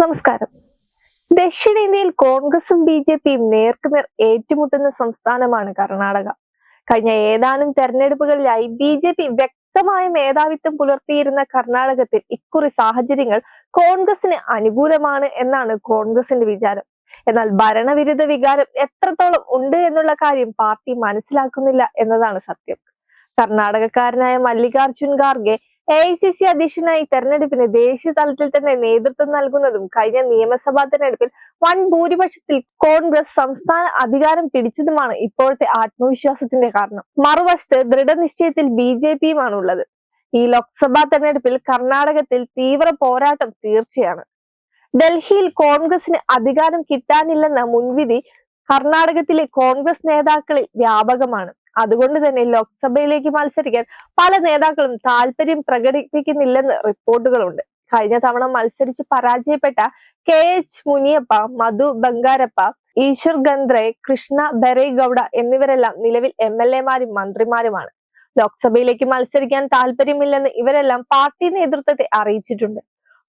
നമസ്കാരം. ദക്ഷിണേന്ത്യയിൽ കോൺഗ്രസും ബി ജെ പിയും നേർക്കുനേർ ഏറ്റുമുട്ടുന്ന സംസ്ഥാനമാണ് കർണാടക. കഴിഞ്ഞ ഏതാനും തെരഞ്ഞെടുപ്പുകളിലായി ബി ജെ പി വ്യക്തമായ മേധാവിത്വം പുലർത്തിയിരുന്ന കർണാടകത്തിൽ ഇക്കുറി സാഹചര്യങ്ങൾ കോൺഗ്രസിന് അനുകൂലമാണ് എന്നാണ് കോൺഗ്രസിന്റെ വിചാരം. എന്നാൽ ഭരണവിരുദ്ധ വികാരം എത്രത്തോളം ഉണ്ട് എന്നുള്ള കാര്യം പാർട്ടി മനസ്സിലാക്കുന്നില്ല എന്നതാണ് സത്യം. കർണാടകക്കാരനായ Mallikarjun Kharge A I C C അധ്യക്ഷനായി തെരഞ്ഞെടുപ്പിന് ദേശീയ തലത്തിൽ തന്നെ നേതൃത്വം നൽകുന്നതും കഴിഞ്ഞ നിയമസഭാ തെരഞ്ഞെടുപ്പിൽ വൻ ഭൂരിപക്ഷത്തിൽ കോൺഗ്രസ് സംസ്ഥാന അധികാരം പിടിച്ചതുമാണ് ഇപ്പോഴത്തെ ആത്മവിശ്വാസത്തിന്റെ കാരണം. മറുവശത്ത് ദൃഢനിശ്ചയത്തിൽ ബി ജെ പിയുമാണ് ഉള്ളത് ഈ ലോക്സഭാ തെരഞ്ഞെടുപ്പിൽ കർണാടകത്തിൽ തീവ്ര പോരാട്ടം തീർച്ചയാണ്. ഡൽഹിയിൽ കോൺഗ്രസിന് അധികാരം കിട്ടാനില്ലെന്ന മുൻവിധി കർണാടകത്തിലെ കോൺഗ്രസ് നേതാക്കളിൽ വ്യാപകമാണ്. അതുകൊണ്ട് തന്നെ ലോക്സഭയിലേക്ക് മത്സരിക്കാൻ പല നേതാക്കളും താല്പര്യം പ്രകടിപ്പിക്കുന്നില്ലെന്ന് റിപ്പോർട്ടുകളുണ്ട്. കഴിഞ്ഞ തവണ മത്സരിച്ച് പരാജയപ്പെട്ട കെ എച്ച് മുനിയപ്പ മധു ബംഗാരപ്പ ഈശ്വർ ഗന്ദ്രെ കൃഷ്ണ ബെറേഗൌഡ എന്നിവരെല്ലാം നിലവിൽ എം എൽ എമാരും മന്ത്രിമാരുമാണ്. ലോക്സഭയിലേക്ക് മത്സരിക്കാൻ താല്പര്യമില്ലെന്ന് ഇവരെല്ലാം പാർട്ടി നേതൃത്വത്തെ അറിയിച്ചിട്ടുണ്ട്.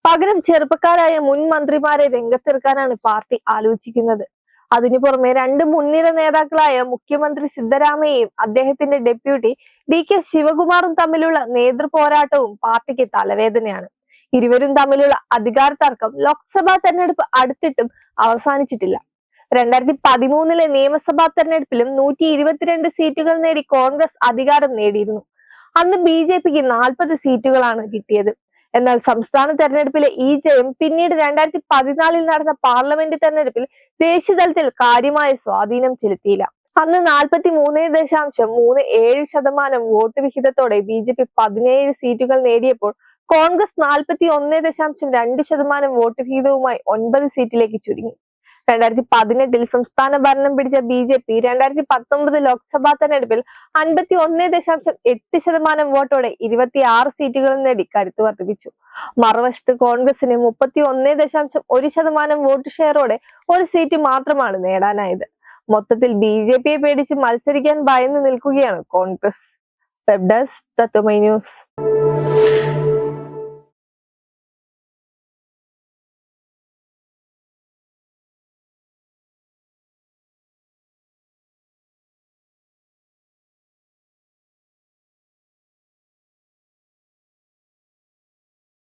പകരം ചെറുപ്പക്കാരായ മുൻ മന്ത്രിമാരെ രംഗത്തിറക്കാനാണ് പാർട്ടി ആലോചിക്കുന്നത്. അതിനു പുറമെ രണ്ട് മുൻനിര നേതാക്കളായ മുഖ്യമന്ത്രി സിദ്ധരാമയ്യയും അദ്ദേഹത്തിന്റെ ഡെപ്യൂട്ടി ഡി കെ ശിവകുമാറും തമ്മിലുള്ള നേതൃപോരാട്ടവും പാർട്ടിക്ക് തലവേദനയാണ്. ഇരുവരും തമ്മിലുള്ള അധികാര തർക്കം ലോക്സഭാ തെരഞ്ഞെടുപ്പ് അടുത്തിട്ടും അവസാനിച്ചിട്ടില്ല. രണ്ടായിരത്തി പതിമൂന്നിലെ നിയമസഭാ തെരഞ്ഞെടുപ്പിലും നൂറ്റി ഇരുപത്തിരണ്ട് സീറ്റുകൾ നേടി കോൺഗ്രസ് അധികാരം നേടിയിരുന്നു. അന്ന് ബി ജെ പിക്ക് നാൽപ്പത് സീറ്റുകളാണ് കിട്ടിയത്. എന്നാൽ സംസ്ഥാന തെരഞ്ഞെടുപ്പിലെ ഈ ജയം പിന്നീട് രണ്ടായിരത്തി പതിനാലിൽ നടന്ന പാർലമെന്റ് തെരഞ്ഞെടുപ്പിൽ ദേശീയതലത്തിൽ കാര്യമായ സ്വാധീനം ചെലുത്തിയില്ല. അന്ന് നാൽപ്പത്തി മൂന്ന് ദശാംശം മൂന്ന് ഏഴ് ശതമാനം വോട്ട് വിഹിതത്തോടെ ബി ജെ പി പതിനേഴ് സീറ്റുകൾ നേടിയപ്പോൾ കോൺഗ്രസ് നാൽപ്പത്തി ഒന്ന് ദശാംശം രണ്ട് ശതമാനം വോട്ട് വിഹിതവുമായി ഒൻപത് സീറ്റിലേക്ക് ചുരുങ്ങി. രണ്ടായിരത്തി പതിനെട്ടിൽ സംസ്ഥാന ഭരണം പിടിച്ച ബി ജെ പി രണ്ടായിരത്തി പത്തൊമ്പത് ലോക്സഭാ തെരഞ്ഞെടുപ്പിൽ അൻപത്തി ഒന്ന് ദശാംശം എട്ട് ശതമാനം വോട്ടോടെ ഇരുപത്തി ആറ് സീറ്റുകൾ നേടി കരുത്ത് വർദ്ധിപ്പിച്ചു. മറുവശത്ത് കോൺഗ്രസിന് മുപ്പത്തി ഒന്ന് ദശാംശം ഒരു ശതമാനം വോട്ട് ഷെയറോടെ ഒരു സീറ്റ് മാത്രമാണ് നേടാനായത്. മൊത്തത്തിൽ ബി ജെ പിയെ പേടിച്ച് മത്സരിക്കാൻ ഭയന്ന് നിൽക്കുകയാണ് Congress. Web desk Tatwamayi news.